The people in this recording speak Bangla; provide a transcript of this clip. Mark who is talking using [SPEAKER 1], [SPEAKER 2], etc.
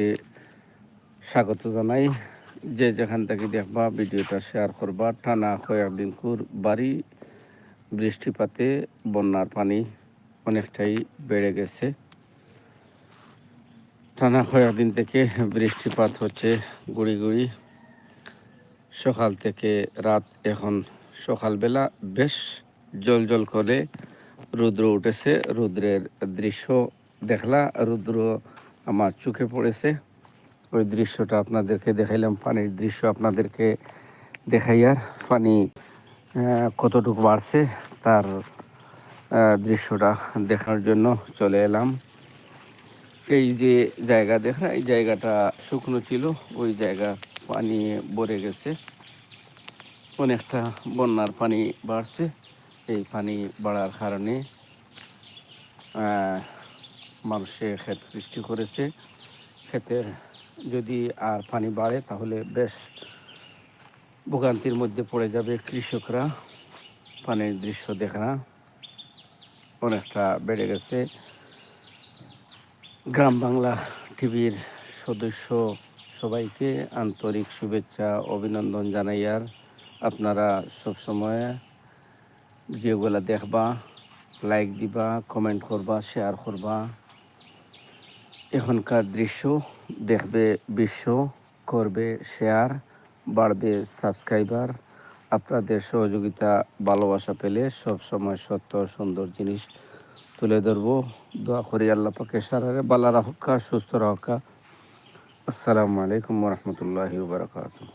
[SPEAKER 1] সবাইকে স্বাগত জানাই। যে যেখান থেকে দেখবা ভিডিওটা শেয়ার করবা টানা কয়েকদিনকুর বাড়ি, বৃষ্টিপাতে বন্যার পানি অনেকটাই বেড়ে গেছে। টানা কয়েকদিন থেকে বৃষ্টিপাত হচ্ছে গুড়ি গুড়ি। সকাল থেকে রাত এখন সকালবেলা বেশ জল জল করে রুদ্র উঠেছে। রুদ্রের দৃশ্য দেখলা, রুদ্র আমার চোখে পড়েছে। ওই দৃশ্যটা আপনাদেরকে দেখাইলাম, পানির দৃশ্য আপনাদেরকে দেখাইয়ার পানি কতটুকু বাড়ছে তার দৃশ্যটা দেখার জন্য চলে এলাম। এই যে জায়গা দেখা এই জায়গাটা শুকনো ছিল, ওই জায়গা পানি ভরে গেছে। অনেকটা বন্যার পানি বাড়ছে, এই পানি বাড়ার কারণে মানুষে ক্ষেত সৃষ্টি করেছে। ক্ষেতে যদি আর পানি বাড়ে, তাহলে বেশ ভোগান্তির মধ্যে পড়ে যাবে কৃষকরা। পানির দৃশ্য দেখা অনেকটা বেড়ে গেছে। গ্রাম বাংলা টিভির সদস্য সবাইকে আন্তরিক শুভেচ্ছা, অভিনন্দন জানাই। আর আপনারা সবসময় যেগুলা দেখবা লাইক দিবা কমেন্ট করবা শেয়ার করবা। এখনকার দৃশ্য দেখবে বিশ্ব, করবে শেয়ার, বাড়বে সাবস্ক্রাইবার। আপনাদের সহযোগিতা, ভালোবাসা পেলে সব সময় সত্য সুন্দর জিনিস তুলে ধরবো। দোয়া করি আল্লাহ পাকে সারারে বালা রাহকা সুস্থ রাহকা আসসালামু আলাইকুম রহমতুল্লাহি বারকাতুহ।